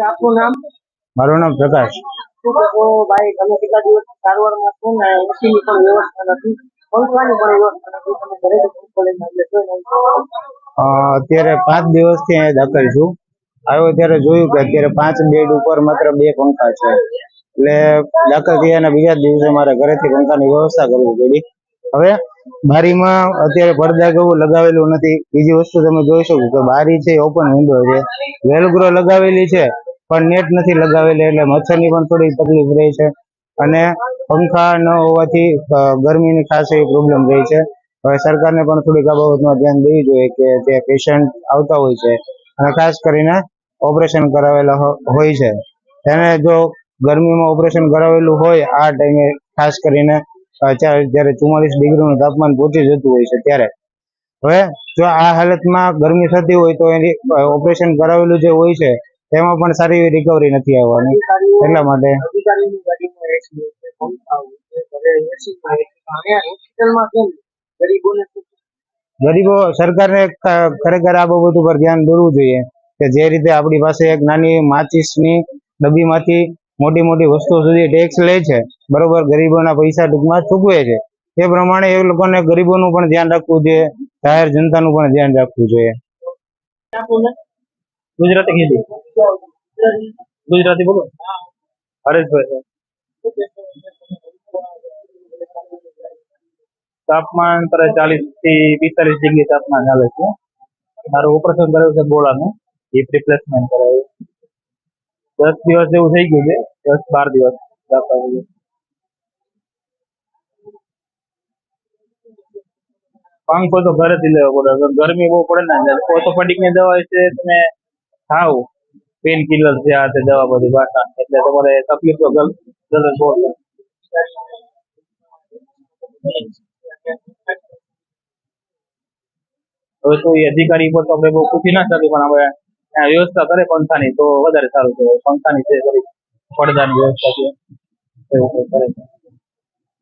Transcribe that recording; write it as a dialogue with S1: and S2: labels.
S1: આપનું નામ?
S2: મારું નામ પ્રકાશ.
S1: ભાઈ તમે કેટલા દિવસ સારવારમાં છો ને એસીની પણ વ્યવસ્થા નથી? પંખાની પણ વ્યવસ્થા નથી. તમે ઘરે
S2: અત્યારે પાંચ દિવસથી અહીંયા દાખલ છું. આવ્યો ત્યારે જોયું કે અત્યારે પાંચ બેડ ઉપર માત્ર બે પંખા છે. એટલે દાખલ થયાના બીજા દિવસે મારે ઘરેથી પંખાની વ્યવસ્થા કરવી પડી. હવે બારીમાં અત્યારે પડદા કેવું લગાવેલું નથી. બીજી વસ્તુ તમે જોઈ શકો કે બારી છે ઓપન વિન્ડો છે. વેલગ્રો લગાવેલી છે. પણ નેટ નથી લગાવેલી એટલે મચ્છરની પણ થોડી તકલીફ રહી છે. અને પંખા ન હોવાથી ગરમીની ખાસ એવી પ્રોબ્લેમ રહી છે. હવે સરકારને પણ થોડીક આ બાબતમાં ધ્યાન દેવું જોઈએ કે જે પેશન્ટ આવતા હોય છે અને ખાસ કરીને ઓપરેશન કરાવેલા હોય છે. એને જો ગરમીમાં ઓપરેશન કરાવેલું હોય આ ટાઈમે, ખાસ કરીને જ્યારે ચુમ્માલીસ ડિગ્રીનું તાપમાન પહોંચી જતું હોય છે ત્યારે. હવે જો આ હાલતમાં ગરમી થતી હોય તો એની ઓપરેશન કરાવેલું જે હોય છે તેમાં પણ સારી રિકવરી નથી આવવાની. એટલા માટે. ગરીબો સરકારને ખરેખર આ બાબત ઉપર ધ્યાન દોરવું જોઈએ કે જે રીતે આપણી પાસે એક નાની માચીસની ડબ્બીમાંથી મોટી મોટી વસ્તુઓ સુધી ટેક્સ લે છે બરોબર ગરીબોના પૈસા ટૂંકમાં ચૂકવે છે. એ પ્રમાણે એ લોકોને ગરીબોનું પણ ધ્યાન રાખવું જોઈએ જાહેર જનતાનું પણ ધ્યાન રાખવું જોઈએ.
S3: ગુજરાતી હિન્દી? ગુજરાતી બોલો. હરેશભાઈ તાપમાન તારે ચાલીસથી પિસ્તાલીસ ડિગ્રી તાપમાન ચાલે છે. મારું ઓપરેશન કરાવ્યું છે ગોળાનું હિપ રિપ્લેસમેન્ટ કરાયું. દસ દિવસ જેવું થઈ ગયું છે. દસ બાર દિવસ પાંખો તો ઘરેથી લેવો પડે. ગરમી બહુ પડે ને. ઓર્થોપેડિકની દવા છે, તમે ખાવ. પેન કિલર છે આ તે દવા બધી બાટા એટલે તમારે તકલીફ તો ગલ બહુ હવે તો એ અધિકારી પર તો બહુ પૂછી ના શકીએ, પણ આપણે વ્યવસ્થા કરે પંખાની તો વધારે સારું છે પંખાની છે પડદાની વ્યવસ્થા છે. એવું કરે છે.